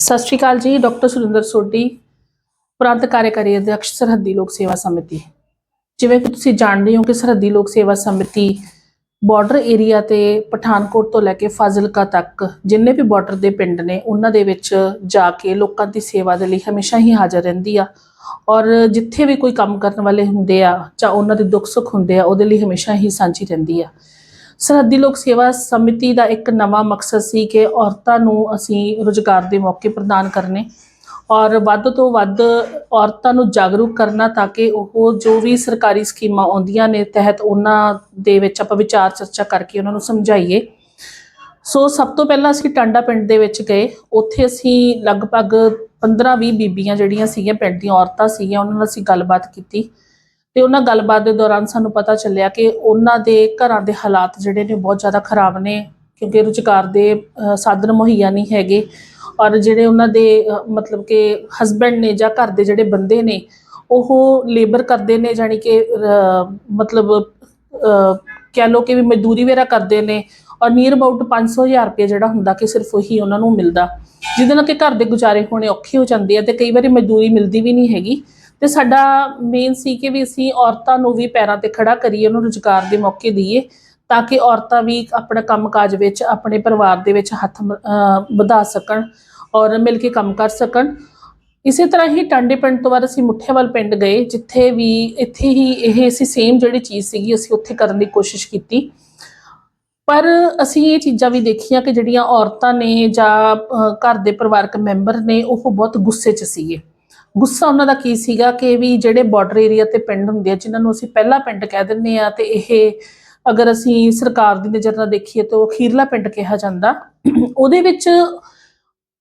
ਸਤਿ ਸ਼੍ਰੀ ਅਕਾਲ ਜੀ, ਡਾਕਟਰ ਸੁਰਿੰਦਰ ਸੋਢੀ, ਪ੍ਰਾਂਤ ਕਾਰਜਕਾਰੀ ਅਧਿਕਸ਼ ਸਰਹੱਦੀ ਲੋਕ ਸੇਵਾ ਸਮਿਤੀ। ਜਿਵੇਂ ਕਿ ਤੁਸੀਂ ਜਾਣਦੇ ਹੋ ਕਿ ਸਰਹੱਦੀ ਲੋਕ ਸੇਵਾ ਸਮਿਤੀ ਬਾਰਡਰ ਏਰੀਆ ਤੇ ਪਠਾਨਕੋਟ ਤੋਂ ਲੈ ਕੇ ਫਾਜ਼ਿਲਕਾ ਤੱਕ ਜਿੰਨੇ ਵੀ ਬਾਰਡਰ ਦੇ ਪਿੰਡ ਨੇ, ਉਹਨਾਂ ਦੇ ਵਿੱਚ ਜਾ ਕੇ ਲੋਕਾਂ ਦੀ ਸੇਵਾ ਦੇ ਲਈ ਹਮੇਸ਼ਾ ਹੀ ਹਾਜ਼ਰ ਰਹਿੰਦੀ ਆ। ਔਰ ਜਿੱਥੇ ਵੀ ਕੋਈ ਕੰਮ ਕਰਨ ਵਾਲੇ ਹੁੰਦੇ ਆ ਜਾਂ ਉਹਨਾਂ ਦੇ ਦੁੱਖ ਸੁੱਖ ਹੁੰਦੇ ਆ, ਉਹਦੇ ਲਈ ਹਮੇਸ਼ਾ ਹੀ ਸਾਂਝੀ ਰਹਿੰਦੀ ਆ। ਸਰਹੱਦੀ ਲੋਕ ਸੇਵਾ ਸਮਿਤੀ ਦਾ ਇੱਕ ਨਵਾਂ ਮਕਸਦ ਸੀ ਕਿ ਔਰਤਾਂ ਨੂੰ ਅਸੀਂ ਰੁਜ਼ਗਾਰ ਦੇ ਮੌਕੇ ਪ੍ਰਦਾਨ ਕਰਨੇ ਔਰ ਵੱਧ ਤੋਂ ਵੱਧ ਔਰਤਾਂ ਨੂੰ ਜਾਗਰੂਕ ਕਰਨਾ ਤਾਂ ਕਿ ਉਹ ਜੋ ਵੀ ਸਰਕਾਰੀ ਸਕੀਮਾਂ ਆਉਂਦੀਆਂ ਨੇ ਤਹਿਤ ਉਹਨਾਂ ਦੇ ਵਿੱਚ ਆਪਾਂ ਵਿਚਾਰ ਚਰਚਾ ਕਰਕੇ ਉਹਨਾਂ ਨੂੰ ਸਮਝਾਈਏ। ਸੋ ਸਭ ਤੋਂ ਪਹਿਲਾਂ ਅਸੀਂ ਟਾਂਡਾ ਪਿੰਡ ਦੇ ਵਿੱਚ ਗਏ। ਉੱਥੇ ਅਸੀਂ ਲਗਭਗ 15-20 ਬੀਬੀਆਂ ਜਿਹੜੀਆਂ ਸੀਗੀਆਂ, ਪਿੰਡ ਦੀਆਂ ਔਰਤਾਂ ਸੀਗੀਆਂ, ਉਹਨਾਂ ਨਾਲ ਅਸੀਂ ਗੱਲਬਾਤ ਕੀਤੀ। ਤੇ ਉਹਨਾਂ ਗੱਲਬਾਤ ਦੇ ਦੌਰਾਨ ਸਾਨੂੰ ਪਤਾ ਚੱਲਿਆ ਕਿ ਉਹਨਾਂ ਦੇ ਘਰਾਂ ਦੇ ਹਾਲਾਤ ਜਿਹੜੇ ਨੇ ਬਹੁਤ ਜ਼ਿਆਦਾ ਖਰਾਬ ਨੇ ਕਿਉਂਕਿ ਰੁਜ਼ਗਾਰ ਦੇ ਸਾਧਨ ਮੁਹੱਈਆ ਨਹੀਂ ਹੈਗੇ ਔਰ ਜਿਹੜੇ ਉਹਨਾਂ ਦੇ ਮਤਲਬ ਕਿ ਹਸਬੈਂਡ ਨੇ ਜਾਂ ਘਰ ਦੇ ਜਿਹੜੇ ਬੰਦੇ ਨੇ ਉਹ ਲੇਬਰ ਕਰਦੇ ਨੇ ਜਾਨੀ ਕਿ ਮਤਲਬ ਅ, ਕਹਿ ਲਓ ਕਿ ਵੀ ਮਜ਼ਦੂਰੀ ਵੇਰਾ ਕਰਦੇ ਨੇ ਔਰ ਨੀਅਰ ਅਬਾਊਟ 500000 ਰੁਪਏ ਜਿਹੜਾ ਹੁੰਦਾ ਕਿ ਸਿਰਫ ਉਹੀ ਉਹਨਾਂ ਨੂੰ ਮਿਲਦਾ ਜਿਹਦੇ ਨਾਲ ਕਿ ਘਰ ਦੇ ਗੁਜ਼ਾਰੇ ਹੋਣੇ ਔਖੇ ਹੋ ਜਾਂਦੇ ਆ ਤੇ ਕਈ ਵਾਰੀ ਮਜ਼ਦੂਰੀ ਮਿਲਦੀ ਵੀ ਨਹੀਂ ਹੈਗੀ। ਤੇ ਸਾਡਾ ਮੇਨ ਸੀ ਕਿ ਵੀ ਅਸੀਂ ਔਰਤਾਂ ਨੂੰ ਵੀ ਪੈਰਾਂ ਤੇ ਖੜਾ ਕਰੀਏ, ਉਹਨੂੰ ਰੁਜ਼ਗਾਰ ਦੇ ਮੌਕੇ ਦਈਏ, ਤਾਂ ਕਿ ਔਰਤਾਂ ਵੀ ਆਪਣਾ ਕੰਮਕਾਜ ਵਿੱਚ, ਆਪਣੇ ਪਰਿਵਾਰ ਦੇ ਵਿੱਚ ਹੱਥ ਵਧਾ ਸਕਣ ਔਰ ਮਿਲ ਕੇ ਕੰਮ ਕਰ ਸਕਣ। ਇਸੇ ਤਰ੍ਹਾਂ ਹੀ ਟਾਂਡੇ ਪਿੰਡ ਤੋਂ ਬਾਅਦ ਅਸੀਂ ਮੁੱਠੇਵਾਲ ਪਿੰਡ ਗਏ, ਜਿੱਥੇ ਵੀ ਇੱਥੇ ਹੀ ਇਹ ਅਸੀਂ ਸੇਮ ਜਿਹੜੀ ਚੀਜ਼ ਸੀਗੀ, ਅਸੀਂ ਉੱਥੇ ਕਰਨ ਦੀ ਕੋਸ਼ਿਸ਼ ਕੀਤੀ। ਪਰ ਅਸੀਂ ਇਹ ਚੀਜ਼ਾਂ ਵੀ ਦੇਖੀਆਂ ਕਿ ਜਿਹੜੀਆਂ ਔਰਤਾਂ ਨੇ ਜਾਂ ਘਰ ਦੇ ਪਰਿਵਾਰਕ ਮੈਂਬਰ ਨੇ, ਉਹ ਬਹੁਤ ਗੁੱਸੇ 'ਚ ਸੀਗੇ। ਗੁੱਸਾ ਉਹਨਾਂ ਦਾ ਕੀ ਸੀਗਾ ਕਿ ਵੀ ਜਿਹੜੇ ਬਾਰਡਰ ਏਰੀਆ ਤੇ ਪਿੰਡ ਹੁੰਦੇ ਆ, ਜਿਨ੍ਹਾਂ ਨੂੰ ਅਸੀਂ ਪਹਿਲਾ ਪਿੰਡ ਕਹਿ ਦਿੰਦੇ ਆ ਤੇ ਇਹ ਅਗਰ ਅਸੀਂ ਸਰਕਾਰ ਦੀ ਨਜ਼ਰ ਨਾਲ ਦੇਖੀਏ ਤਾਂ ਉਹ ਅਖੀਰਲਾ ਪਿੰਡ ਕਿਹਾ ਜਾਂਦਾ। ਉਹਦੇ ਵਿੱਚ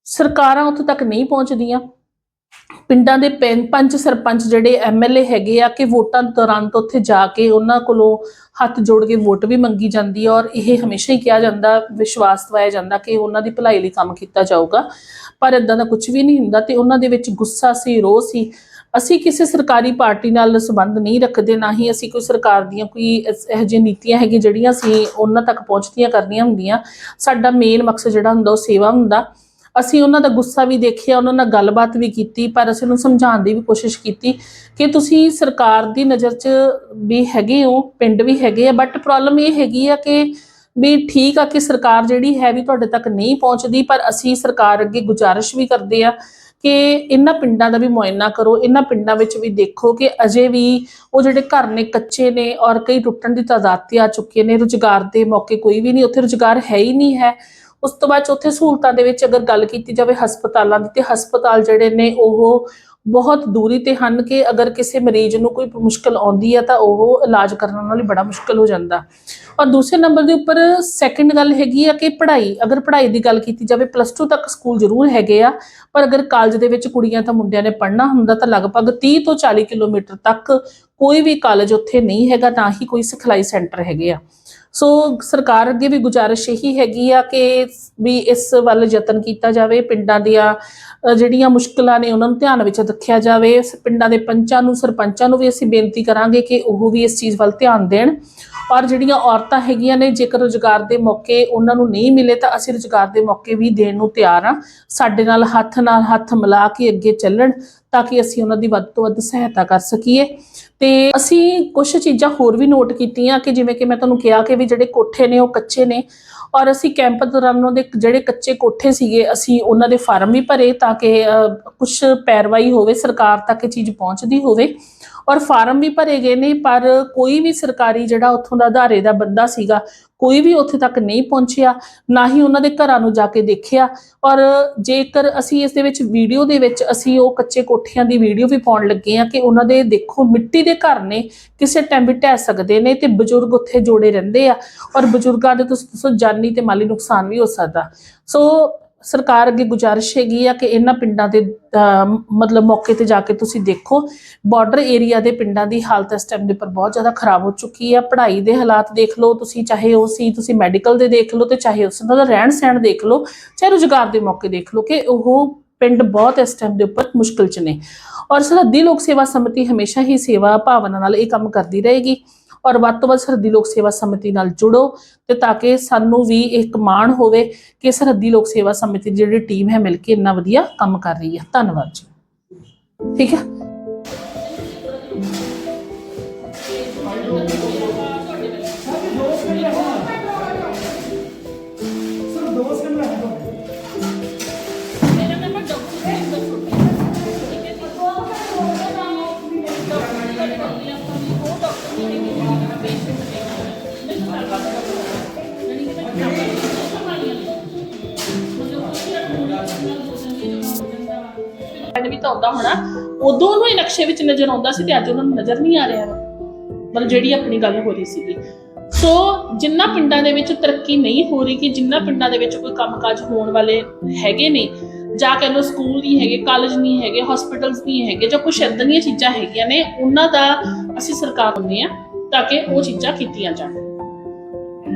ਸਰਕਾਰਾਂ ਉੱਥੇ ਤੱਕ ਨਹੀਂ ਪਹੁੰਚਦੀਆਂ। ਪਿੰਡਾਂ ਦੇ ਪੈਂ- ਪੰਚ ਸਰਪੰਚ ਜਿਹੜੇ ਐਮਐਲਏ ਹੈਗੇ ਆ ਕਿ ਵੋਟਾਂ ਦੌਰਾਨ ਤੋਂ ਉੱਥੇ ਜਾ ਕੇ ਉਹਨਾਂ ਕੋਲੋਂ ਹੱਥ ਜੋੜ ਕੇ ਵੋਟ ਵੀ ਮੰਗੀ ਜਾਂਦੀ ਹੈ ਔਰ ਇਹ ਹਮੇਸ਼ਾ ਹੀ ਕਿਹਾ ਜਾਂਦਾ, ਵਿਸ਼ਵਾਸ ਦਿਵਾਇਆ ਜਾਂਦਾ ਕਿ ਉਹਨਾਂ ਦੀ ਭਲਾਈ ਲਈ ਕੰਮ ਕੀਤਾ ਜਾਊਗਾ। ਪਰ ਇਦਾਂ ਦਾ ਕੁਝ ਵੀ ਨਹੀਂ ਹੁੰਦਾ ਤੇ ਉਹਨਾਂ ਦੇ ਵਿੱਚ ਗੁੱਸਾ ਸੀ, ਰੋਹ ਸੀ। ਅਸੀਂ ਕਿਸੇ ਸਰਕਾਰੀ ਪਾਰਟੀ ਨਾਲ ਸੰਬੰਧ ਨਹੀਂ ਰੱਖਦੇ, ਨਾ ਹੀ ਅਸੀਂ ਕੋਈ ਸਰਕਾਰ ਦੀਆਂ ਕੋਈ ਇਹੋ ਜਿਹੀਆਂ ਨੀਤੀਆਂ ਹੈਗੀਆਂ ਜਿਹੜੀਆਂ ਅਸੀਂ ਉਹਨਾਂ ਤੱਕ ਪਹੁੰਚਦੀਆਂ ਕਰਨੀਆਂ ਹੁੰਦੀਆਂ। ਸਾਡਾ ਮੇਨ ਮਕਸਦ ਜਿਹੜਾ ਹੁੰਦਾ ਉਹ ਸੇਵਾ ਹੁੰਦਾ। ਅਸੀਂ ਉਹਨਾਂ ਦਾ ਗੁੱਸਾ ਵੀ ਦੇਖਿਆ, ਉਹਨਾਂ ਨਾਲ ਗੱਲਬਾਤ ਵੀ ਕੀਤੀ, ਪਰ ਅਸੀਂ ਉਹਨੂੰ ਸਮਝਾਉਣ ਦੀ ਵੀ ਕੋਸ਼ਿਸ਼ ਕੀਤੀ ਕਿ ਤੁਸੀਂ ਸਰਕਾਰ ਦੀ ਨਜ਼ਰ 'ਚ ਵੀ ਹੈਗੇ ਹੋ, ਪਿੰਡ ਵੀ ਹੈਗੇ ਆ ਬਟ ਪ੍ਰੋਬਲਮ ਇਹ ਹੈਗੀ ਆ ਕਿ ਵੀ ਠੀਕ ਆ ਕਿ ਸਰਕਾਰ ਜਿਹੜੀ ਹੈ ਵੀ ਤੁਹਾਡੇ ਤੱਕ ਨਹੀਂ ਪਹੁੰਚਦੀ, ਪਰ ਅਸੀਂ ਸਰਕਾਰ ਅੱਗੇ ਗੁਜ਼ਾਰਿਸ਼ ਵੀ ਕਰਦੇ ਆ ਕਿ ਇਹਨਾਂ ਪਿੰਡਾਂ ਦਾ ਵੀ ਮੁਆਇਨਾ ਕਰੋ, ਇਹਨਾਂ ਪਿੰਡਾਂ ਵਿੱਚ ਵੀ ਦੇਖੋ ਕਿ ਅਜੇ ਵੀ ਉਹ ਜਿਹੜੇ ਘਰ ਨੇ ਕੱਚੇ ਨੇ ਔਰ ਕਈ ਟੁੱਟਣ ਦੀ ਤਾਦਾਦ ਤੇ ਆ ਚੁੱਕੇ ਨੇ, ਰੁਜ਼ਗਾਰ ਦੇ ਮੌਕੇ ਕੋਈ ਵੀ ਨਹੀਂ, ਉੱਥੇ ਰੁਜ਼ਗਾਰ ਹੈ ਹੀ ਨਹੀਂ ਹੈ। ਉਸ ਤੋਂ ਬਾਅਦ 'ਚ ਉੱਥੇ ਸਹੂਲਤਾਂ ਦੇ ਵਿੱਚ ਅਗਰ ਗੱਲ ਕੀਤੀ ਜਾਵੇ ਹਸਪਤਾਲਾਂ ਦੀ, ਤੇ ਹਸਪਤਾਲ ਜਿਹੜੇ ਨੇ ਉਹ ਬਹੁਤ ਦੂਰੀ ਤੇ ਹਨ ਕਿ ਅਗਰ ਕਿਸੇ ਮਰੀਜ਼ ਨੂੰ ਕੋਈ ਮੁਸ਼ਕਲ ਆਉਂਦੀ ਹੈ ਤਾਂ ਉਹ ਇਲਾਜ ਕਰਨ ਨਾਲ ਹੀ ਬੜਾ ਮੁਸ਼ਕਲ ਹੋ ਜਾਂਦਾ। ਔਰ ਦੂਸਰੇ ਨੰਬਰ ਦੇ ਉੱਪਰ ਸੈਕੰਡ ਗੱਲ ਹੈਗੀ ਆ ਕਿ ਪੜ੍ਹਾਈ, ਅਗਰ ਪੜ੍ਹਾਈ ਦੀ ਗੱਲ ਕੀਤੀ ਜਾਵੇ ਪਲੱਸ 2 ਤੱਕ ਸਕੂਲ ਜ਼ਰੂਰ ਹੈਗੇ ਆ, ਪਰ ਅਗਰ ਕਾਲਜ ਦੇ ਵਿੱਚ ਕੁੜੀਆਂ ਤਾਂ ਮੁੰਡਿਆਂ ਨੇ ਪੜ੍ਹਨਾ ਹੁੰਦਾ ਤਾਂ ਲਗਭਗ 30 ਤੋਂ 40 ਕਿਲੋਮੀਟਰ ਤੱਕ ਕੋਈ ਵੀ ਕਾਲਜ ਉੱਥੇ ਨਹੀਂ ਹੈਗਾ, ਨਾ ਹੀ ਕੋਈ ਸਿਖਲਾਈ ਸੈਂਟਰ ਹੈਗੇ ਆ। ਸੋ ਸਰਕਾਰ ਅੱਗੇ ਵੀ ਗੁਜ਼ਾਰਿਸ਼ ਇਹੀ ਹੈਗੀ ਆ ਕਿ ਵੀ ਇਸ ਵੱਲ ਯਤਨ ਕੀਤਾ ਜਾਵੇ, ਪਿੰਡਾਂ ਦੀਆਂ ਜਿਹੜੀਆਂ ਮੁਸ਼ਕਲਾਂ ਨੇ ਉਹਨਾਂ ਨੂੰ ਧਿਆਨ ਵਿੱਚ ਰੱਖਿਆ ਜਾਵੇ ਪਿੰਡਾਂ ਦੇ ਪੰਚਾਂ ਨੂੰ, ਸਰਪੰਚਾਂ ਨੂੰ ਵੀ ਅਸੀਂ ਬੇਨਤੀ ਕਰਾਂਗੇ ਕਿ ਉਹ ਵੀ ਇਸ ਚੀਜ਼ ਵੱਲ ਧਿਆਨ ਦੇਣ। ਔਰ ਜਿਹੜੀਆਂ ਔਰਤਾਂ ਹੈਗੀਆਂ ਨੇ, ਜੇਕਰ ਰੁਜ਼ਗਾਰ ਦੇ ਮੌਕੇ ਉਹਨਾਂ ਨੂੰ ਨਹੀਂ ਮਿਲੇ ਤਾਂ ਅਸੀਂ ਰੁਜ਼ਗਾਰ ਦੇ ਮੌਕੇ ਵੀ ਦੇਣ ਨੂੰ ਤਿਆਰ ਆ ਸਾਡੇ ਨਾਲ ਹੱਥ ਨਾਲ ਹੱਥ ਮਿਲਾ ਕੇ ਅੱਗੇ ਚੱਲਣ ਤਾਂ ਕਿ ਅਸੀਂ ਉਹਨਾਂ ਦੀ ਵੱਧ ਤੋਂ ਵੱਧ ਸਹਾਇਤਾ ਕਰ ਸਕੀਏ। ਤੇ ਅਸੀਂ ਕੁਝ ਚੀਜ਼ਾਂ ਹੋਰ ਵੀ ਨੋਟ ਕੀਤੀਆਂ ਕਿ ਜਿਵੇਂ ਕਿ ਮੈਂ ਤੁਹਾਨੂੰ ਕਿਹਾ ਕਿ ਵੀ ਜਿਹੜੇ ਕੋਠੇ ਨੇ, ਉਹ ਕੱਚੇ ਨੇ ਔਰ ਅਸੀਂ ਕੈਂਪ ਦੌਰਾਨ ਉਹਨਾਂ ਦੇ ਜਿਹੜੇ ਕੱਚੇ ਕੋਠੇ ਸੀਗੇ, ਅਸੀਂ ਉਹਨਾਂ ਦੇ ਫਾਰਮ ਵੀ ਭਰੇ ਤਾਂ ਕਿ ਕੁਝ ਪੈਰਵਾਈ ਹੋਵੇ, ਸਰਕਾਰ ਤੱਕ ਇਹ ਚੀਜ਼ ਪਹੁੰਚਦੀ ਹੋਵੇ। ਔਰ ਫਾਰਮ ਵੀ ਭਰੇ ਗਏ ਨੇ, ਪਰ ਕੋਈ ਵੀ ਸਰਕਾਰੀ ਜਿਹੜਾ ਉੱਥੋਂ ਦਾ ਆਧਾਰੇ ਦਾ ਬੰਦਾ ਸੀਗਾ, ਕੋਈ ਵੀ ਉੱਥੇ ਤੱਕ ਨਹੀਂ ਪਹੁੰਚਿਆ, ਨਾ ਹੀ ਉਹਨਾਂ ਦੇ ਘਰਾਂ ਨੂੰ ਜਾ ਕੇ ਦੇਖਿਆ। ਔਰ ਜੇਕਰ ਅਸੀਂ ਇਸ ਦੇ ਵਿੱਚ ਵੀਡੀਓ ਦੇ ਵਿੱਚ ਅਸੀਂ ਉਹ ਕੱਚੇ ਕੋਠਿਆਂ ਦੀ ਵੀਡੀਓ ਵੀ ਪਾਉਣ ਲੱਗੇ ਆ ਕਿ ਉਹਨਾਂ ਦੇ ਦੇਖੋ ਮਿੱਟੀ ਦੇ ਘਰ ਨੇ, ਕਿਸੇ ਟਾਈਮ ਵੀ ਢਹਿ ਸਕਦੇ ਨੇ ਤੇ ਬਜ਼ੁਰਗ ਉੱਥੇ ਜੋੜੇ ਰਹਿੰਦੇ ਆ। ਔਰ ਬਜ਼ੁਰਗਾਂ ਦੇ ਤੁਸੀਂ ਦੱਸੋ, ਜਾਨੀ ਤੇ ਮਾਲੀ ਨੁਕਸਾਨ ਵੀ ਹੋ ਸਕਦਾ। ਸੋ ਸਰਕਾਰ ਅੱਗੇ ਗੁਜ਼ਾਰਿਸ਼ ਹੈਗੀ ਆ ਕਿ ਇਹਨਾਂ ਪਿੰਡਾਂ ਦੇ ਮਤਲਬ ਮੌਕੇ ਤੇ ਜਾ ਕੇ ਤੁਸੀਂ ਦੇਖੋ। ਬਾਰਡਰ ਏਰੀਆ ਦੇ ਪਿੰਡਾਂ ਦੀ ਹਾਲਤ ਇਸ ਟਾਈਮ ਦੇ ਉੱਪਰ ਬਹੁਤ ਜ਼ਿਆਦਾ ਖਰਾਬ ਹੋ ਚੁੱਕੀ ਆ। ਪੜ੍ਹਾਈ ਦੇ ਹਾਲਾਤ ਦੇਖ ਲਓ, ਤੁਸੀਂ ਚਾਹੇ ਉਹ ਸੀ, ਤੁਸੀਂ ਮੈਡੀਕਲ ਦੇ ਦੇਖ ਲਓ ਤੇ ਚਾਹੇ ਉਸ ਦਾ ਰਹਿਣ ਸਹਿਣ ਦੇਖ ਲਓ, ਚਾਹੇ ਰੁਜ਼ਗਾਰ ਦੇ ਮੌਕੇ ਦੇਖ ਲਓ ਕਿ ਉਹ ਪਿੰਡ ਬਹੁਤ ਇਸ ਟਾਈਮ ਦੇ ਉੱਪਰ ਮੁਸ਼ਕਲ ਚ ਨੇ। ਔਰ ਸਰਹੱਦੀ ਲੋਕ ਸੇਵਾ ਸਮਿਤੀ ਹਮੇਸ਼ਾ ਹੀ ਸੇਵਾ ਭਾਵਨਾ ਨਾਲ ਇਹ ਕੰਮ ਕਰਦੀ ਰਹੇਗੀ। ਔਰ ਵੱਧ ਤੋਂ ਵੱਧ ਸਰਹੱਦੀ ਲੋਕ ਸੇਵਾ ਸਮਿਤੀ ਨਾਲ ਜੁੜੋ ਤੇ ਤਾਂ ਕਿ ਸਾਨੂੰ ਵੀ ਇੱਕ ਮਾਣ ਹੋਵੇ ਕਿ ਸਰਹੱਦੀ ਲੋਕ ਸੇਵਾ ਸਮਿਤੀ ਦੀ ਜਿਹੜੀ ਟੀਮ ਹੈ ਮਿਲ ਕੇ ਇੰਨਾ ਵਧੀਆ ਕੰਮ ਕਰ ਰਹੀ ਹੈ। ਧੰਨਵਾਦ ਜੀ। ਠੀਕ ਹੈ? ਵੀ ਤਾਂ ਆਉਂਦਾ ਹੋਣਾ। ਉਦੋਂ ਉਹਨੂੰ ਇਹ ਨਕਸ਼ੇ ਵਿੱਚ ਨਜ਼ਰ ਆਉਂਦਾ ਸੀ ਤੇ ਅੱਜ ਉਹਨਾਂ ਨੂੰ ਨਜ਼ਰ ਨਹੀਂ ਆ ਰਿਹਾ। ਮਤਲਬ ਜਿਹੜੀ ਆਪਣੀ ਗੱਲ ਹੋ ਰਹੀ ਸੀਗੀ। ਸੋ ਜਿੰਨਾ ਪਿੰਡਾਂ ਦੇ ਵਿੱਚ ਤਰੱਕੀ ਨਹੀਂ ਹੋ ਰਹੀ ਕਿ ਜਿੰਨਾ ਪਿੰਡਾਂ ਦੇ ਵਿੱਚ ਕੋਈ ਕੰਮਕਾਜ ਹੋਣ ਵਾਲੇ ਹੈਗੇ ਨੇ, ਜਾਂ ਕਹਿ ਲਓ ਸਕੂਲ ਨਹੀਂ ਹੈਗੇ ਕਾਲਜ ਨਹੀਂ ਹੈਗੇ ਹਸਪੀਟਲਸ ਨਹੀਂ ਹੈਗੇ, ਜਾਂ ਕੁਝ ਏਦਾਂ ਦੀਆਂ ਚੀਜ਼ਾਂ ਹੈਗੀਆਂ ਨੇ, ਉਹਨਾਂ ਦਾ ਅਸੀਂ ਸਰਕਾਰ ਹੁੰਦੇ ਆ ਤਾਂ ਕਿ ਉਹ ਚੀਜ਼ਾਂ ਕੀਤੀਆਂ ਜਾਣ।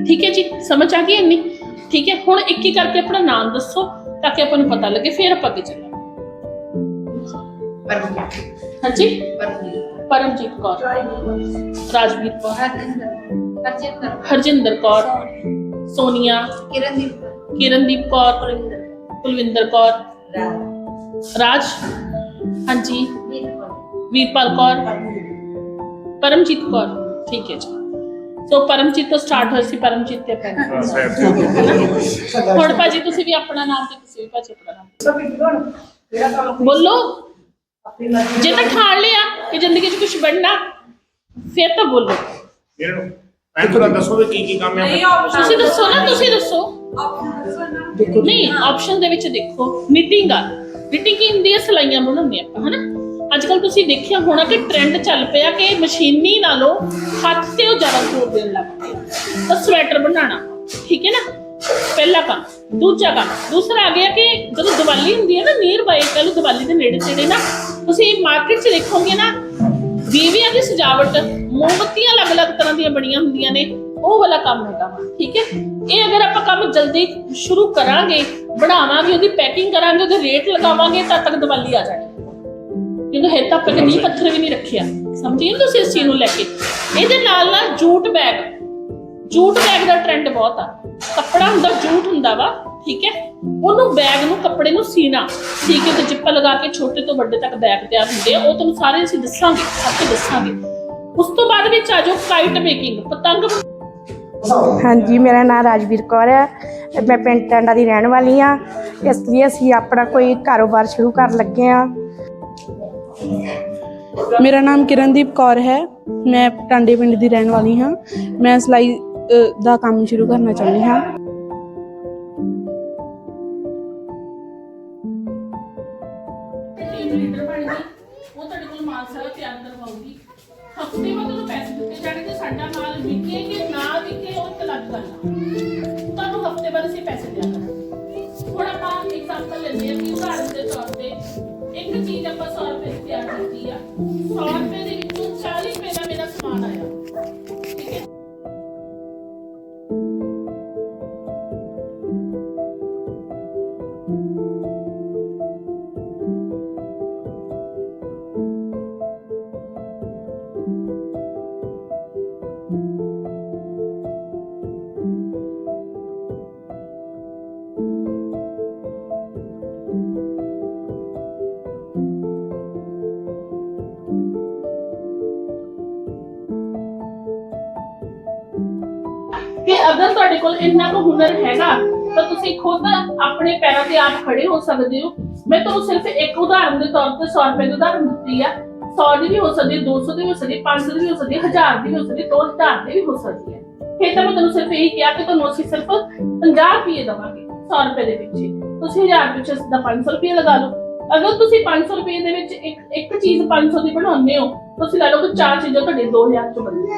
ਠੀਕ ਹੈ ਜੀ? ਸਮਝ ਆ ਗਈ ਇੰਨੀ? ਠੀਕ ਹੈ? ਹੁਣ ਇੱਕ ਇੱਕ ਕਰਕੇ ਆਪਣਾ ਨਾਮ ਦੱਸੋ ਤਾਂ ਕਿ ਆਪਾਂ ਨੂੰ ਪਤਾ ਲੱਗੇ, ਫਿਰ ਆਪਾਂ ਅੱਗੇ ਚੱਲਾਂਗੇ ਹਾਂਜੀ ਪਰਮਜੀਤ ਪਰਮਜੀਤ ਕੌਰ ਰਾਜਵੀਰ ਕੌਰ ਹਰਜਿੰਦਰ ਹਰਜਿੰਦਰ ਹਰਜਿੰਦਰ ਕੌਰ ਸੋਨੀਆ ਕਿਰਨਦੀਪ ਕਿਰਨਦੀਪ ਕੌਰ ਪਰਮਿੰਦਰ ਕੁਲਵਿੰਦਰ ਕੌਰ ਰਾਜ ਰਾਜ ਹਾਂਜੀ ਵੀਰਪਾਲ ਵੀਰਪਾਲ ਕੌਰ ਪਰਮਜੀਤ ਕੌਰ ਠੀਕ ਹੈ ਜੀ ਸੋ ਪਰਮਜੀਤ ਤੋਂ ਸਟਾਰਟ ਹੋਇਆ ਸੀ ਪਰਮਜੀਤ ਤੇ ਪੈਨ ਹੁਣ ਭਾਜੀ ਤੁਸੀਂ ਵੀ ਆਪਣਾ ਨਾਮ ਤੇ ਤੁਸੀਂ ਵੀ ਭਾਜੀ ਆਪਣਾ ਨਾਮ ਬੋਲੋ ਜੇ ਤਾਂ ਠਾਣ ਲਿਆ ਕਿ ਜ਼ਿੰਦਗੀ 'ਚ ਕੁਝ ਬਣਨਾ ਫਿਰ ਤਾਂ ਬੋਲੋ। ਮੇਰੇ ਨੂੰ ਐਂ ਥੋੜਾ ਦੱਸੋ ਵੀ ਕੀ ਕੀ ਕੰਮ ਹੈ ਤੁਸੀਂ ਦੱਸੋ ਨਾ ਤੁਸੀਂ ਦੱਸੋ। ਨਹੀਂ ਆਪਸ਼ਨ ਦੇ ਵਿੱਚ ਦੇਖੋ ਨਿਟਿੰਗ ਆ। ਨਿਟਿੰਗ ਕੀ ਹੁੰਦੀ ਹੈ ਸਲਾਈਆਂ ਬਣਾਉਂਦੇ ਆਪਾਂ ਹਨਾ? ਅੱਜ ਕੱਲ ਤੁਸੀਂ ਦੇਖਿਆ ਹੋਣਾ ਕਿ ਟ੍ਰੈਂਡ ਚੱਲ ਪਿਆ ਕਿ ਮਸ਼ੀਨੀ ਨਾਲੋਂ ਹੱਥ ਤੇ ਉਹ ਜ਼ਿਆਦਾ ਜ਼ੋਰ ਦੇਣ ਲੱਗ ਪਏ। ਤਾਂ ਸਵੈਟਰ ਬਣਾਉਣਾ ਠੀਕ ਹੈ ਨਾ? ਪਹਿਲਾ ਕੰਮ। ਦੂਜਾ ਕੰਮ। ਦੂਸਰਾ ਆ ਗਿਆ ਕਿ ਜਦੋਂ ਦੀਵਾਲੀ ਹੁੰਦੀ ਹੈ ਨਾ ਨੀਅਰ ਬਾਈ ਕੱਲ ਦੀਵਾਲੀ ਦੇ ਨੇੜੇ ਤੇੜੇ ਨਾ ਤੁਸੀਂ ਮਾਰਕੀਟ 'ਚ ਦੇਖੋਗੇ ਨਾ ਦੀਵਿਆਂ ਦੀ ਸਜਾਵਟ, ਮੋਮਬੱਤੀਆਂ ਅਲੱਗ-ਅਲੱਗ ਤਰ੍ਹਾਂ ਦੀਆਂ ਬਣੀਆਂ ਹੁੰਦੀਆਂ ਨੇ, ਉਹ ਵਾਲਾ ਕੰਮ ਹੈਗਾ ਵਾ, ਠੀਕ ਹੈ? ਇਹ ਅਗਰ ਆਪਾਂ ਕੰਮ ਜਲਦੀ ਸ਼ੁਰੂ ਕਰਾਂਗੇ, ਬਣਾਵਾਂਗੇ, ਉਹਦੀ ਪੈਕਿੰਗ ਕਰਾਂਗੇ, ਉਹਦੇ ਰੇਟ ਲਗਾਵਾਂਗੇ ਤਦ ਤੱਕ ਦੀਵਾਲੀ ਆ ਜਾਣੀ। ਕਿਉਂਕਿ ਹੈ ਤਾਂ ਆਪਾਂ ਕਦੀ ਪੱਥਰ ਵੀ ਨਹੀਂ ਰੱਖਿਆ। ਸਮਝੀ ਨਾ ਤੁਸੀਂ ਇਸ ਚੀਜ਼ ਨੂੰ ਲੈ ਕੇ? ਇਹਦੇ ਨਾਲ ਨਾਲ ਜੂਟ ਬੈਗ ਜੂਟ ਬੈਗ ਦਾ ਟ੍ਰੈਂਡ ਬਹੁਤ ਆ। ਕੱਪੜਾ ਹੁੰਦਾ ਜੂਟ ਹੁੰਦਾ ਵਾ ਠੀਕ ਹੈ? ਉਹਨੂੰ ਬੈਗ ਨੂੰ ਕੱਪੜੇ ਨੂੰ ਸੀਣਾ। ਸੀ ਕੇ ਤੇ ਜਿੱਪਾ ਲਗਾ ਕੇ ਛੋਟੇ ਤੋਂ ਵੱਡੇ ਤੱਕ ਬੈਗ ਤਿਆਰ ਹੁੰਦੇ ਆ। ਉਹ ਤੁਹਾਨੂੰ ਸਾਰੇ ਅਸੀਂ ਦੱਸਾਂਗੇ ਸਭ ਕੁਝ ਦੱਸਾਂਗੇ। ਉਸ ਤੋਂ ਬਾਅਦ ਵਿੱਚ ਆ ਜਾਓ ਕਾਈਟ ਮੇਕਿੰਗ ਪਤੰਗ ਹਾਂਜੀ ਮੇਰਾ ਨਾਮ ਰਾਜਵੀਰ ਕੌਰ ਹੈ। ਮੈਂ ਪਿੰਡ ਟਾਂਡਾ ਦੀ ਰਹਿਣ ਵਾਲੀ ਹਾਂ। ਇਸ ਲਈ ਅਸੀਂ ਆਪਣਾ ਕੋਈ ਕਾਰੋਬਾਰ ਸ਼ੁਰੂ ਕਰਨ ਲੱਗੇ ਹਾਂ। ਮੇਰਾ ਨਾਮ ਕਿਰਨਦੀਪ ਕੌਰ ਹੈ। ਮੈਂ ਟਾਂਡੇ ਪਿੰਡ ਦੀ ਰਹਿਣ ਵਾਲੀ ਹਾਂ। ਮੈਂ ਸਿਲਾਈ ਦਾ ਕੰਮ ਸ਼ੁਰੂ ਕਰਨਾ ਚਾਹੁੰਦੀ ਹਾਂ। ਵਿਕੇ ਕਿ ਨਾ ਵਿਕੇ, ਉਹ ਇੱਕ ਅਲੱਗ ਗੱਲ ਤੁਹਾਨੂੰ ਹਫ਼ਤੇ ਬਾਅਦ ਅਸੀਂ ਪੈਸੇ ਦਿਆ ਕਰਾਂਗੇ। ਹੁਣ ਆਪਾਂ ਐਗਜ਼ਾਮਪਲ ਲੈਂਦੇ ਹਾਂ ਕਿ ਉਦਾਹਰਨ ਦੇ ਤੌਰ ਤੇ ਇੱਕ ਚੀਜ਼ ਆਪਾਂ 100 ਰੁਪਏ ਦੀ ਤਿਆਰ ਕੀਤੀ ਆ। 100 ਕਿ ਅਗਰ ਤੁਹਾਡੇ ਕੋਲ ਇੰਨਾ ਕੁ ਹੁਨਰ ਹੈਗਾ, ਤਾਂ ਤੁਸੀਂ ਖੁਦ ਆਪਣੇ ਪੈਰਾਂ ਤੇ ਆਪ ਖੜੇ ਹੋ ਸਕਦੇ ਹੋ। ਮੈਂ ਤੁਹਾਨੂੰ ਸਿਰਫ ਇੱਕ ਉਦਾਹਰਨ ਦੇ ਤੌਰ ਤੇ 100 ਰੁਪਏ ਦੀ ਉਦਾਹਰਨ ਦਿੱਤੀ ਆ। 100 ਦੀ ਵੀ ਹੋ ਸਕਦੀ ਹੈ 200 ਦੀ ਵੀ ਹੋ ਸਕਦੀ ਹੈ 500 ਦੀ ਵੀ ਹੋ ਸਕਦੀ ਹੈ 1000 ਦੀ ਵੀ ਹੋ ਸਕਦੀ ਹੈ 2000 ਦੀ ਵੀ ਹੋ ਸਕਦੀ ਹੈ ਫਿਰ ਤਾਂ ਮੈਂ ਤੁਹਾਨੂੰ ਸਿਰਫ ਇਹੀ ਕਿਹਾ ਕਿ ਤੁਹਾਨੂੰ ਅਸੀਂ ਸਿਰਫ 50 ਰੁਪਏ ਦੇਵਾਂਗੇ 100 ਰੁਪਏ ਦੇ ਪਿੱਛੇ ਤੁਸੀਂ 1000 ਪਿੱਛੇ ਸਿੱਧਾ 500 ਰੁਪਏ ਲਗਾ ਲਓ ਅਗਰ ਤੁਸੀਂ 500 ਰੁਪਏ ਦੇ ਵਿੱਚ ਇੱਕ ਇੱਕ ਚੀਜ਼ 500 ਦੀ ਬਣਾਉਂਦੇ ਹੋ ਤੁਸੀਂ ਲੈ ਲਓਗੇ ਚਾਰ ਚੀਜ਼ਾਂ ਤੁਹਾਡੇ 2000 ਚ ਬਣਦੀਆਂ।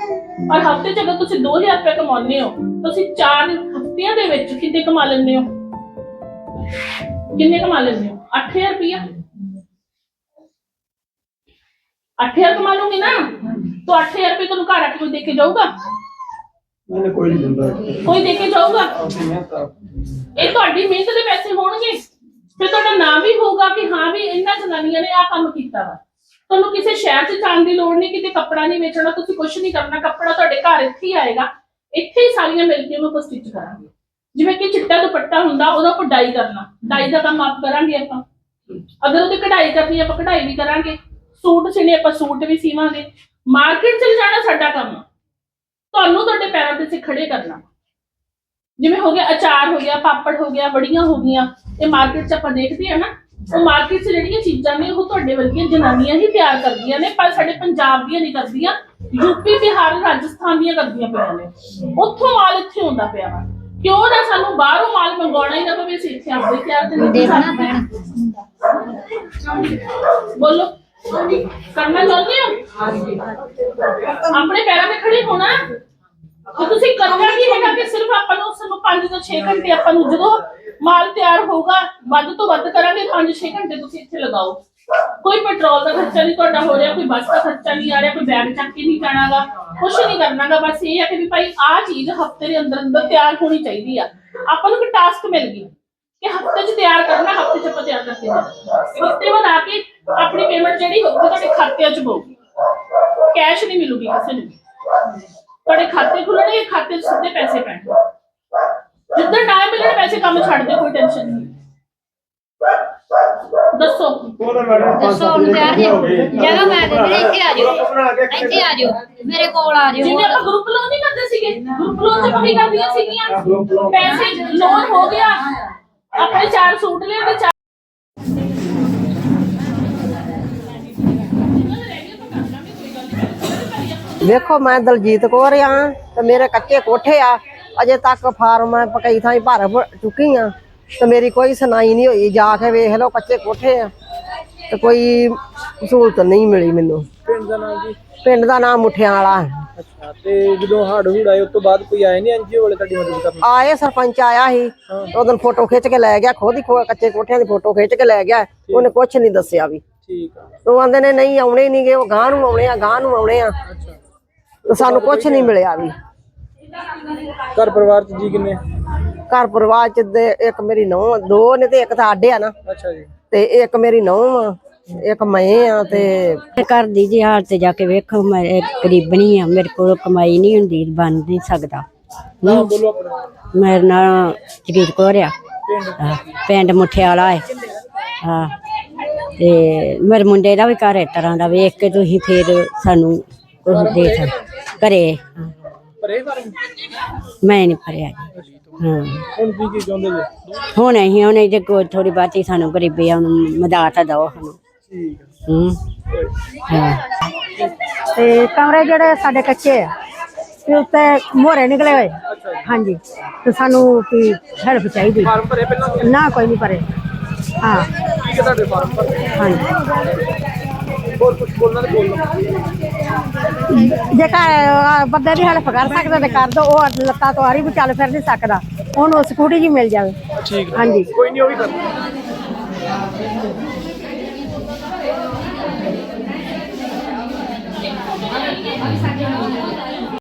ਔਰ ਹਫ਼ਤੇ ਚ ਅਗਰ ਤੁਸੀਂ 2000 ਰੁਪਏ ਕਮਾਉਂਦੇ ਹੋ ਤੁਸੀਂ ਚਾਰ ਹਫਤਿਆਂ ਦੇ ਵਿੱਚ ਕਿੰਨੇ ਕਮਾ ਲੈਂਦੇ ਹੋ? ਕਿੰਨੇ ਕਮਾ ਲੈਂਦੇ ਹੋ? 8000 ਰੁਪਏ 8000 ਕਮਾ ਲਓਗੇ ਨਾ ਤਾਂ 8000 ਰੁਪਏ ਤੁਹਾਨੂੰ ਘਰ ਆ ਕੇ ਕੋਈ ਦੇ ਜਾਊਗਾ? ਮੈਨੂੰ ਕੋਈ ਨਹੀਂ ਦਿੰਦਾ। ਕੋਈ ਦੇ ਜਾਊਗਾ? ਇਹ ਤੁਹਾਡੀ ਮਿਹਨਤ ਦੇ ਪੈਸੇ ਹੋਣਗੇ। ਫਿਰ ਤੁਹਾਡਾ ਨਾਮ ਵੀ ਹੋਊਗਾ ਕਿ ਹਾਂ ਵੀ ਇਹਨਾਂ ਜਨਾਨੀਆਂ ਨੇ ਆਹ ਕੰਮ ਕੀਤਾ ਵਾ। ਤੁਹਾਨੂੰ ਕਿਸੇ ਸ਼ਹਿਰ 'ਚ ਜਾਣ ਦੀ ਲੋੜ ਨਹੀਂ, ਕਿਤੇ ਕੱਪੜਾ ਨਹੀਂ ਵੇਚਣਾ, ਤੁਸੀਂ ਕੁਝ ਨਹੀਂ ਕਰਨਾ, ਕੱਪੜਾ ਤੁਹਾਡੇ ਘਰ ਇੱਥੇ ਹੀ ਆਏਗਾ। ਇੱਥੇ ਹੀ ਸਾਰੀਆਂ ਮਿਲ ਕੇ ਉਹਨੂੰ ਸਟਿਚ ਕਰਾਂਗੇ। ਜਿਵੇਂ ਕਿ ਚਿੱਟਾ ਦੁਪੱਟਾ ਹੁੰਦਾ, ਉਹਦਾ ਆਪਾਂ ਡਾਈ ਕਰਨਾ। ਡਾਈ ਦਾ ਕੰਮ ਆਪ ਕਰਾਂਗੇ ਆਪਾਂ। ਅਗਰ ਉਹਦੀ ਕਢਾਈ ਕਰਨੀ, ਆਪਾਂ ਕਢਾਈ ਵੀ ਕਰਾਂਗੇ। ਸੂਟ ਸਿਣੇ ਆਪਾਂ ਸੂਟ ਵੀ ਸੀਵਾਂਗੇ। ਮਾਰਕੀਟ 'ਚ ਜਾਣਾ ਸਾਡਾ ਕੰਮ। ਤੁਹਾਨੂੰ ਤੁਹਾਡੇ ਪੈਰਾਂ ਤੇ ਸੇ ਖੜੇ ਕਰਨਾ। ਜਿਵੇਂ ਹੋ ਗਿਆ ਅਚਾਰ ਹੋ ਗਿਆ ਪਾਪੜ ਹੋ ਗਿਆ ਬੜੀਆਂ ਹੋ ਗਈਆਂ ਇਹ ਮਾਰਕੀਟ 'ਚ ਆਪਾਂ ਦੇਖਦੇ ਆ ਨਾ ਉਹ ਮਾਰਕੀਟ 'ਚ ਜਿਹੜੀਆਂ ਚੀਜ਼ਾਂ ਨੇ ਉਹ ਤੁਹਾਡੇ ਵਰਗੀਆਂ ਜਨਾਨੀਆਂ ਹੀ ਤਿਆਰ ਕਰਦੀਆਂ ਨੇ ਪਰ ਸਾਡੇ ਪੰਜਾਬ ਦੀਆਂ ਨਹੀਂ ਕਰਦੀਆਂ ਯੂਪੀ ਬਿਹਾਰ ਰਾਜਸਥਾਨ ਦੀਆਂ ਕਰਦੀਆਂ ਪਈਆਂ ਨੇ। ਉੱਥੋਂ ਮਾਲ ਇੱਥੇ ਹੁੰਦਾ ਪਿਆ ਵਾ। ਕਿਉਂ ਨਾ ਸਾਨੂੰ ਬਾਹਰੋਂ ਮਾਲ ਮੰਗਵਾਉਣਾ ਹੀ ਨਾ ਪਵੇ ਅਸੀਂ ਇੱਥੇ ਆਪੇ ਤਿਆਰ ਕਰੀਏ ਦੇਖਣਾ ਪੈਣਾ। ਬੋਲੋ। ਕਰਨਾ ਚਾਹੁੰਦੇ ਹੋ? ਆਪਣੇ ਪੈਰਾਂ ਤੇ ਖੜੇ ਹੋਣਾ। ਤੇ ਤੁਸੀਂ ਕਰਨਾ ਕੀ ਹੈਗਾ ਕਿ ਸਿਰਫ ਆਪਾਂ ਨੂੰ ਸਿਰਫ 5 ਤੋਂ 6 ਘੰਟੇ ਆਪਾਂ ਨੂੰ ਜਦੋਂ ਮਾਲ ਤਿਆਰ ਹੋਊਗਾ ਵੱਧ ਤੋਂ ਵੱਧ ਕਰਾਂਗੇ 5-6 ਘੰਟੇ ਤੁਸੀਂ ਇੱਥੇ ਲਗਾਓ। ਕੋਈ ਪੈਟਰੋਲ ਦਾ ਖਰਚਾ ਨਹੀਂ ਤੁਹਾਡਾ ਹੋ ਰਿਹਾ ਕੋਈ ਬੱਸ ਦਾ ਖਰਚਾ ਨਹੀਂ ਆ ਰਿਹਾ ਕੋਈ ਬੈਗ ਚੱਕ ਕੇ ਨਹੀਂ ਜਾਣਾਗਾ ਕੁਝ ਨਹੀਂ ਕਰਨਾਗਾ ਬਸ ਇਹ ਹੈ ਕਿ ਵੀ ਭਾਈ ਆਹ ਚੀਜ਼ ਹਫ਼ਤੇ ਦੇ ਅੰਦਰ ਅੰਦਰ ਤਿਆਰ ਹੋਣੀ ਚਾਹੀਦੀ ਆ। ਆਪਾਂ ਨੂੰ ਕੋਈ ਟਾਸਕ ਮਿਲ ਗਈ ਕਿ ਹਫ਼ਤੇ 'ਚ ਤਿਆਰ ਕਰਨਾ ਹਫ਼ਤੇ 'ਚ ਆਪਾਂ ਤਿਆਰ ਕਰਕੇ ਹਫ਼ਤੇ ਬਾਅਦ ਆ ਕੇ ਆਪਣੀ ਪੇਮੈਂਟ ਜਿਹੜੀ ਹੋਊਗੀ ਤੁਹਾਡੇ ਖਾਤਿਆਂ 'ਚ ਪਊਗੀ ਕੈਸ਼ ਨਹੀਂ ਮਿਲੂਗੀ ਕਿਸੇ ਨੂੰ। ਤੁਹਾਡੇ ਖਾਤੇ ਖੁੱਲਣਗੇ ਖਾਤੇ 'ਚ ਸਿੱਧੇ ਪੈਸੇ ਪੈਣਗੇ ਜਿੱਦਾਂ ਟਾਈਮ ਮਿਲਣ ਪੈਸੇ ਕੰਮ ਛੱਡ ਦਿਓ ਕੋਈ ਟੈਨਸ਼ਨ ਨਹੀਂ। ਦੱਸੋ। ਦੱਸੋ ਹੁਣ ਤਿਆਰ ਜੀ ਜਗ੍ਹਾ ਮੈਂ ਦੇ ਦੇ ਇੱਥੇ ਆ ਜਾਓ। ਇੱਥੇ ਆ ਜਾਓ। ਮੇਰੇ ਕੋਲ ਆ ਜਿਵੇਂ ਜਾਓ ਆਪਾਂ ਗਰੁੱਪ ਲੋਨ ਨਹੀਂ ਕਰਦੇ ਸੀਗੇ ਗਰੁੱਪ ਲੋਨ ਚ ਪਕੀ ਕਰਦੀਆਂ ਸੀਗੀਆਂ। ਪੈਸੇ ਲੋਨ ਹੋ ਗਿਆ। ਆਪਣੇ ਚਾਰ ਸੂਟ ਲਏ ਤੇ ਚਾਰ ਵੇਖੋ ਮੈਂ ਦਲਜੀਤ ਕੌਰ ਆ ਤੇ ਮੇਰੇ ਕੱਚੇ ਕੋਠੇ ਆ। ਅਜੇ ਤੱਕ ਫਾਰਮ ਮੈਂ ਪਕਈ ਥਾਂ ਭਰ ਚੁੱਕੀ ਆ। ਤੇ ਮੇਰੀ ਕੋਈ ਸੁਣਾਈ ਨਹੀਂ ਹੋਈ। ਜਾ ਕੇ ਵੇਖ ਲਓ ਕੱਚੇ ਕੋਠੇ ਆ। ਤੇ ਕੋਈ ਸਹੂਲਤ ਨਹੀਂ ਮਿਲੀ ਮੈਨੂੰ। ਪਿੰਡ ਦਾ ਨਾਮ ਜੀ ਪਿੰਡ ਦਾ ਨਾਮ ਮੁੱਠਿਆਂ ਵਾਲਾ ਹੈ। ਅੱਛਾ ਤੇ ਜਦੋਂ ਹੜ ਹੁੜ ਆਏ ਉਸ ਤੋਂ ਬਾਅਦ ਕੋਈ ਆਏ ਨਹੀਂ ਐਨਜੀਓ ਵਾਲੇ ਤੁਹਾਡੀ ਮਦਦ ਕਰਨ? ਆਏ ਸਰਪੰਚ ਆਇਆ ਸੀ। ਉਹਦੋਂ ਫੋਟੋ ਖਿੱਚ ਕੇ ਲੈ ਗਿਆ ਖੁਦ ਹੀ ਖੋ- ਕੱਚੇ ਕੋਠਿਆਂ ਦੀ ਫੋਟੋ ਖਿੱਚ ਕੇ ਲੈ ਗਿਆ। ਉਹਨੇ ਕੁਝ ਨਹੀਂ ਦੱਸਿਆ ਵੀ। ਠੀਕ ਆ। ਉਹ ਆਂਦੇ ਨੇ ਨਹੀਂ ਆਉਣੇ ਨਹੀਂਗੇ ਉਹ ਗਾਂ ਨੂੰ ਆਉਣੇ ਆ ਗਾਂ ਨੂੰ ਆਉਣੇ ਆ। ਸਾਨੂੰ ਕੁਝ ਨਹੀਂ ਮਿਲਿਆ ਵੀ। ਘਰ ਪਰਿਵਾਰ ਚ ਜੀ ਕਿੰਨੇ ਘਰ ਪਰਿਵਾਰ ਚ ਦੇ ਇੱਕ ਮੇਰੀ ਨੌਂ ਦੋ ਨੇ ਤੇ ਇੱਕ ਤਾਂ ਆਡੇ ਆ ਨਾ। ਅੱਛਾ ਜੀ। ਤੇ ਇੱਕ ਮੇਰੀ ਨੌਂ ਆ ਇੱਕ ਮੈਂ ਆ ਤੇ ਘਰ ਦੀ ਜੀ ਹਾਲਤ ਜਾ ਕੇ ਵੇਖੋ ਮੈਂ ਇੱਕ ਗਰੀਬਣੀ ਆ ਮੇਰੇ ਕੋਲ ਕਮਾਈ ਨਹੀਂ ਹੁੰਦੀ ਬਣ ਨਹੀਂ ਸਕਦਾ। ਬੋਲੋ ਆਪਣਾ। ਮੇਰਾ ਨਾਂ ਜਗੀਰ ਕੌਰ ਆ। ਹਾਂ, ਪਿੰਡ ਮੁਠਿਆਲਾ ਹੈ। ਹਾਂ ਤੇ ਮੇਰੇ ਮੁੰਡੇ ਦਾ ਵੀ ਘਰ ਇਸ ਤਰ੍ਹਾਂ ਦਾ ਵੇਖ ਕੇ ਤੁਸੀਂ ਫਿਰ ਸਾਨੂੰ ਕੁਝ ਦੇ ਸਕ ਘਰੇ। ਹਾਂ, ਪਰੇ ਫਾਰਮ ਮੈਂ ਨਹੀਂ ਭਰਿਆ ਜੀ ਹਾਂ। ਹੁਣ ਕੀ ਕੀ ਚਾਹੁੰਦੇ ਜੀ? ਹੁਣ ਅਸੀਂ ਉਹਨੇ ਜੇ ਕੋਈ ਥੋੜੀ ਬਾਤੀ ਸਾਨੂੰ ਗਰੀਬੀ ਆ ਮਦਦ ਦਿਓ ਸਾਨੂੰ। ਠੀਕ ਹੂੰ। ਹਾਂ। ਤੇ ਕਮਰੇ ਜਿਹੜੇ ਸਾਡੇ ਕੱਚੇ ਆ ਤੇ ਉੱਤੇ ਮੋਹਰੇ ਨਿਕਲੇ ਹੋਏ। ਹਾਂਜੀ। ਤੇ ਸਾਨੂੰ ਕੀ ਹੈਲਪ ਚਾਹੀਦੀ। ਫਾਰਮ ਭਰੇ ਪਹਿਲਾਂ ਨਾ ਕੋਈ ਨਹੀਂ ਪਰੇ ਹਾਂ। ਠੀਕ ਹੈ ਤੁਹਾਡੇ ਫਾਰਮ? ਭਰੇ ਹਾਂਜੀ। ਹੋਰ ਕੁਝ ਬੋਲਣਾ ਤੇ ਬੋਲ। ਲਓ ਜੇ ਘਰ ਬੰਦੇ ਦੀ ਹੈਲਪ ਕਰ ਸਕਦਾ ਤੇ ਕਰ ਦੋ ਉਹ ਲੱਤਾਂ ਤੋਂ ਆਰੀ ਵੀ ਚੱਲ ਫਿਰ ਨਹੀਂ ਸਕਦਾ। ਉਹਨੂੰ ਸਕੂਟੀ ਜੀ ਮਿਲ ਜਾਵੇ। ਠੀਕ ਹਾਂਜੀ। ਕੋਈ ਨਹੀਂ ਉਹ ਵੀ ਕਰ